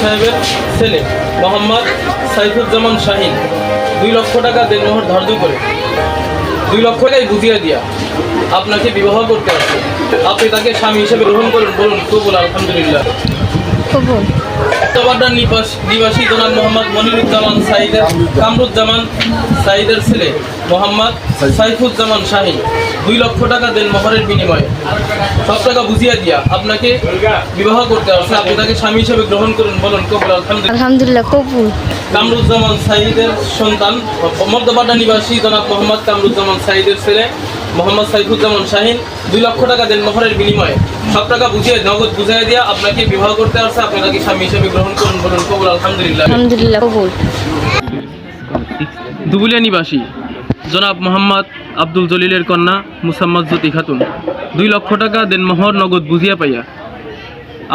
সাহেবের ছেলে মোহাম্মদ সাইফুজ্জামান শাহিন দুই লক্ষ টাকা দেনমোহর ধার্য করে। দুই লক্ষ টাকাই বুঝিয়ে দিয়া আপনাকে বিবাহ করতে আসছে। আপনি তাকে স্বামী হিসেবে গ্রহণ করুন বলুন কবুল আলহামদুলিল্লাহ। চট্টপাড্ডার নিবাস নিবাসী জনাব মোহাম্মদ মনিরুজ্জামান সাইদের কামরুজ্জামান সাইদের ছেলে মোহাম্মদ সাইফুজ্জামান শাহিন দুই লক্ষ টাকা দেন মোহরের বিনিময়ে। সব টাকা বুঝিয়ে দিয়া আপনাকে বিবাহ করতে আসছে আপনি তাকে স্বামী হিসেবে গ্রহণ করুন বলুন কবুল আলহামদুলিল্লাহ। কবুল। কামরুজ্জামান সাইদের সন্তান মধ্যপাড্ডা নিবাসী জনাব মোহাম্মদ কামরুজ্জামান সাইদের ছেলে মোহাম্মদ সাইফুজ্জামান শাহিন দুই লক্ষ টাকা দেন মোহরের বিনিময়ে। সব টাকা বুঝিয়ে নগদ বুঝিয়ে দিয়া আপনাকে বিবাহ করতে আসছে আপনি তাকে স্বামী হিসেবে গ্রহণ করুন বলুন কবুল আলহামদুলিল্লাহ। আলহামদুলিল্লাহ কবুল। দুবুলিয়া নিবাসী জনাব মোহাম্মদ আব্দুল জলিলের কন্যা মুসাম্মদ জ্যোতি খাতুন। দুই লক্ষ টাকা দেন মোহর নগদ বুঝিয়া পাইয়া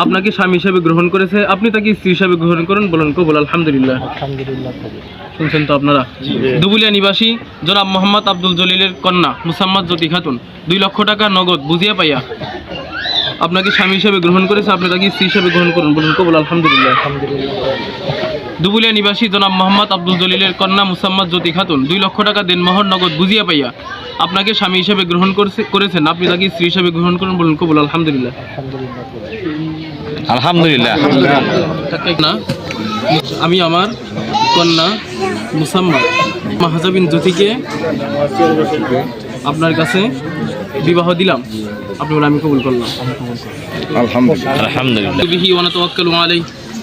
আপনাকে স্বামী হিসেবে গ্রহণ করেছে। আপনি তাকে স্ত্রী হিসেবে গ্রহণ করুন বলুন কবুল আলহামদুলিল্লাহ। শুনছেন তো আপনারা? দুবুলিয়া নিবাসী জনাব মোহাম্মদ আব্দুল জলিলের কন্যা মুসাম্মদ জ্যোতি খাতুন। দুই লক্ষ টাকা নগদ বুঝিয়া পাইয়া আপনাকে স্বামী হিসেবে গ্রহণ করেছে। আপনি তাকে স্ত্রী হিসেবে গ্রহণ করুন বলুন কবুল আলহামদুলিল্লাহ। দুবুলিয়া নিবাসী জনাব মোহাম্মদ আব্দুল জলিলের কন্যা মুসাম্মদ জ্যোতি খাতুন দুই লক্ষ টাকা দেনমোহর নগদ বুঝিয়া পাইয়া আপনাকে স্বামী হিসেবে গ্রহণ করেছেন। আপনি তাকে স্ত্রী হিসেবে গ্রহণ করেন বলুন কবুল আলহামদুলিল্লাহ। আলহামদুলিল্লাহ। না আমি আমার কন্যা মুসাম্মদ। মাহাজাবিন জ্যোতিকে আপনার কাছে বিবাহ দিলাম। আপনি বলে আমি কবুল করলাম। আলহামদুলিল্লাহ। আলহামদুলিল্লাহ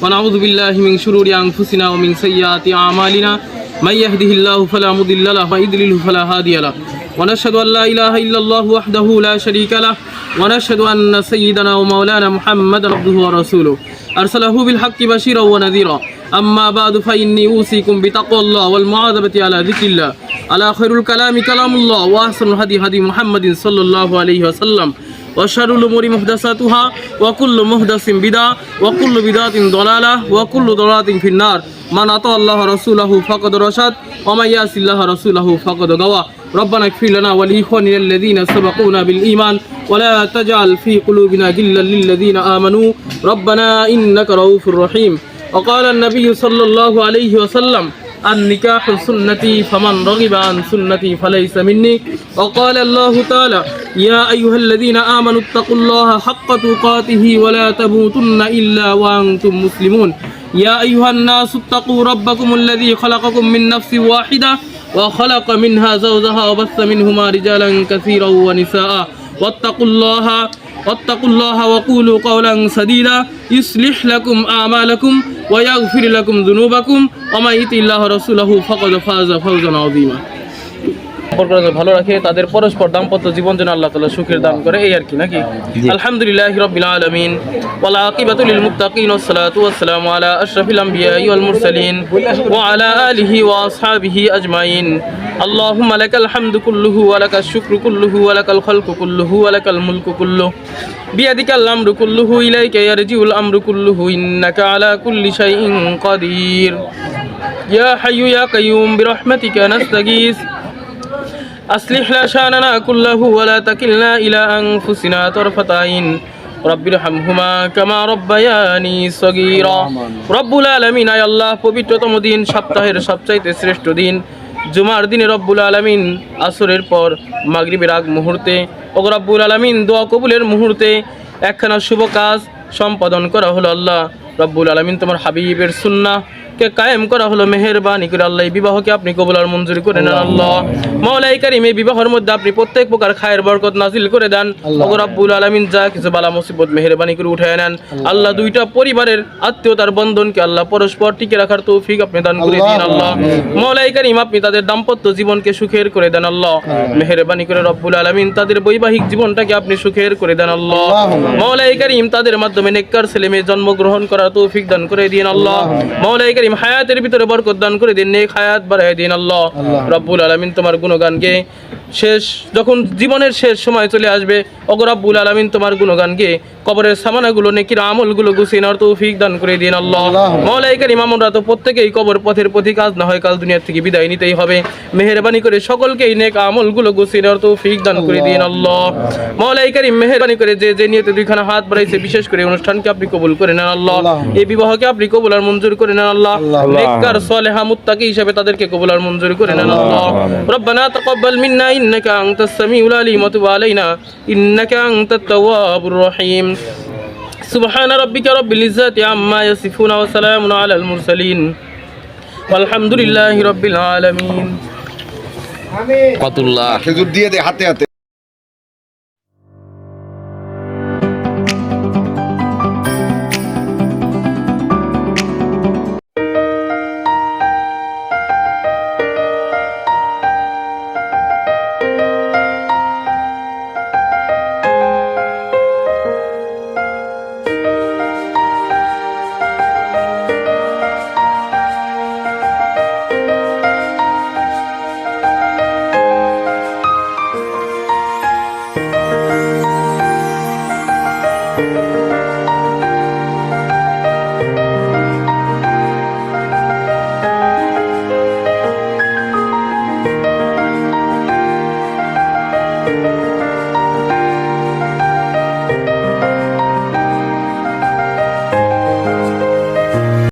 ونعوذ بالله من شرور أنفسنا ومن سيئات أعمالنا من يهده الله فلا مضل له ومن يضلله فلا هادي له ونشهد أن لا إله إلا الله وحده لا شريك له ونشهد أن سيدنا ومولانا محمدا عبده ورسوله أرسله بالحق بشيرا ونذيرا أما بعد فإني أوصيكم بتقوى الله والمعاذبة على ذكر الله على خير الكلام كلام الله وأحسن الهدي هدي محمد صلى الله عليه وسلم وشر الأمور محدثاتها وكل محدث بدعة وكل بدعة ضلالة وكل ضلالة في النار. من أطاع الله رسوله فقد رشد ومن يأس الله رسوله فقد غوى. ربنا اكفر لنا ولإخواننا الذين سبقونا بالإيمان ولا تجعل في قلوبنا غلا للذين آمنوا. ربنا إنك رؤوف رحيم. وقال النبي صلى الله عليه وسلم النكاح سنتي فمن رغب عن سنتي فليس مني. وقال الله تعالى يا أيها الذين آمنوا اتقوا الله حق تقاته ولا تموتن إلا وأنتم مسلمون. يا أيها الناس اتقوا ربكم الذي خلقكم من نفس واحدة وخلق منها زوجها وبث منهما رجالا كثيرا ونساء. واتقوا الله واتقوا الله وقولوا قولا سديدا. يصلح لكم أعمالكم ভালো রাখে তাদের পরস্পর দাম্পত্য জীবন যেন আল্লাহ তালা সুখের দান করে এই আর কি নাকি? আলহামদুলিল্লাহ আলা আজমাইন। اللهم لك الحمد كله ولك الشكر كله ولك الخلق كله ولك الملك كله بيدك الأمر كله إليك يرجع الأمر كله إنك على كل شيء قدير يا حي يا قيوم برحمتك نستغيث أصلح لا شأننا كله ولا تكلنا إلى أنفسنا طرفة عين رب ارحمهما كما ربياني صغيرا رب العالمين আয় আল্লাহ পবিত্রতম দিন সপ্তাহের সবচাইতে শ্রেষ্ঠ দিন জুমার দিনে রব্বুল আলমিন আসরের পর মাগরিবের আগ মুহূর্তে ও রব্বুল আলমিন দোয়া কবুলের মুহূর্তে একখানা শুভ কাজ সম্পাদন করা হলো আল্লাহ। রব্বুল আলমিন তোমার হাবিবের সুন্না কে কায়েম করা হলো মেহেরবানি করে আল্লাহ বিবাহকে আপনি কবুল আর মঞ্জুর করে নেন আল্লাহ। কারিম এই বিবাহের মধ্যে আপনি প্রত্যেক প্রকার খায়ের বরকত নাজিল করে দেন। ওগো রব্বুল আলামিন যা কিছু বালা মুসিবত মেহেরবানি করে উঠায় নেন। আল্লাহ। দুইটা পরিবারের আত্মীয়তার বন্ধনকে আল্লাহ পরস্পর টিকে রাখার তৌফিক আপনি দান করে দিন আল্লাহ। কারিম আপনি তাদের দাম্পত্য জীবনকে সুখের করে দেন আল্লাহ। মেহেরবানি করে রব্বুল আলামিন তাদের বৈবাহিক জীবনটাকে আপনি সুখের করে দেন আল্লাহ। মৌলাই কারিম তাদের মাধ্যমে নেককার ছেলে মেয়ে জন্মগ্রহণ করার তৌফিক দান করে দিন আল্লাহ। মৌলাই কারিম হায়াতের ভিতরে বরকত দান করে দিন নেক হায়াত বাড়াই দিন আল্লাহ। রব্বুল আলমিন তোমার গুণগানকে শেষ যখন জীবনের শেষ সময় চলে আসবে অগরাব্বুল আলমিন তোমার গুণগানকে কবরের সামানাগুলো নেকির আমলগুলো গুছিয়ে নেওয়ার তৌফিক দান করে দিন আল্লাহ। মৌলাইকার ইমামরা তো প্রত্যেকেই কবর পথের পথে কাজ না হয় কাল দুনিয়ার থেকে বিদায় নিতেই হবে। মেহরবানি করে সকলকেই নেক আমলগুলো গুছিয়ে নেওয়ার তৌফিক দান করে দিন আল্লাহ। মৌলাইকারি মেহরবানি করে যে যে নিয়ে দুইখানা হাত বাড়াইছে বিশেষ করে অনুষ্ঠানকে আপনি কবুল করে নেন আল্লাহ। এই বিবাহকে আপনি কবুল আর মঞ্জুর করে নেন আল্লাহ। নেককার সলেহা মুত্তাকি হিসেবে তাদেরকে কবুল আর মঞ্জুর করে নেন আল্লাহ। রব্বানা তাকাব্বাল মিন্না ইন্নাকা আনতাস সামিউল আলিম ওয়া তুব আলাইনা ইন্নাকা আনতাত তাওয়াবুর রহিম। سبحان ربك رب العزة عما يصفون وسلام على المرسلين والحمد لله رب العالمين কতুল্লাহ খেজুর দিয়ে দে হাতে হাতে